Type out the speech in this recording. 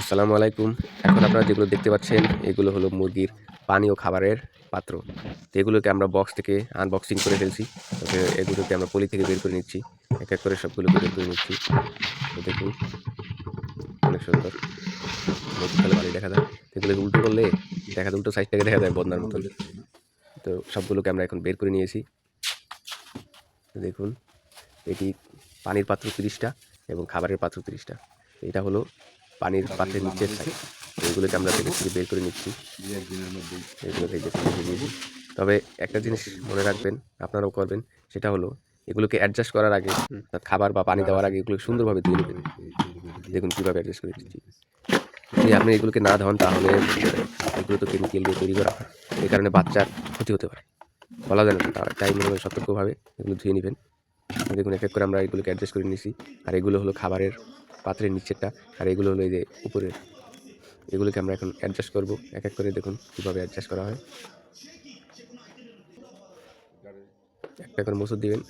আসসালামু আলাইকুম। এখন আপনারা যেগুলো দেখতে পাচ্ছেন, এগুলো হলো মুরগির পানি ও খাবারের পাত্র। তো এগুলোকে আমরা বক্স থেকে আনবক্সিং করে ফেলছি। তবে এগুলোকে আমরা পলি থেকে বের করে নিচ্ছি। এক এক করে সবগুলোকে বের করে নিচ্ছি। তো দেখুন, অনেক সুন্দর। মধ্যখানে বাড়ি দেখা যায়। এগুলোকে উল্টো করলে দেখা উল্টো সাইড থেকে দেখা যায় বন্যার মতন। তো সবগুলোকে আমরা এখন বের করে নিয়েছি। দেখুন, এটি পানির পাত্র তিরিশটা এবং খাবারের পাত্র তিরিশটা। এটা হলো পানির পাত্রের নিচের সাইড এগুলোকে আমরা ভেতর থেকে বের করে নিচ্ছি। দিয়েছি। তবে একটা জিনিস মনে রাখবেন, আপনারাও করবেন, সেটা হলো এগুলোকে অ্যাডজাস্ট করার আগে অর্থাৎ খাবার বা পানি দেওয়ার আগে এগুলো সুন্দরভাবে ধুয়ে নেবেন। দেখুন কীভাবে অ্যাডজাস্ট করে দিচ্ছি। যদি আপনি এগুলোকে না ধন, তাহলে এগুলো তো কেমিক্যাল দিয়ে তৈরি করা এই কারণে বাচ্চার ক্ষতি হতে পারে। বলা যায় না তাই মনে হয় সতর্কভাবে এগুলো ধুয়ে নেবেন। দেখুন, এক এক করে আমরা এগুলোকে অ্যাডজাস্ট করে নিয়েছি আর এগুলো হলো খাবারের পাত্রের নিচেরটা, আর এগুলো হলো এই যে উপরের। এগুলোকে আমরা এখন অ্যাডজাস্ট করব। এক এক করে দেখুন কীভাবে অ্যাডজাস্ট করা হয়। একটা করে মসুর দিবেন।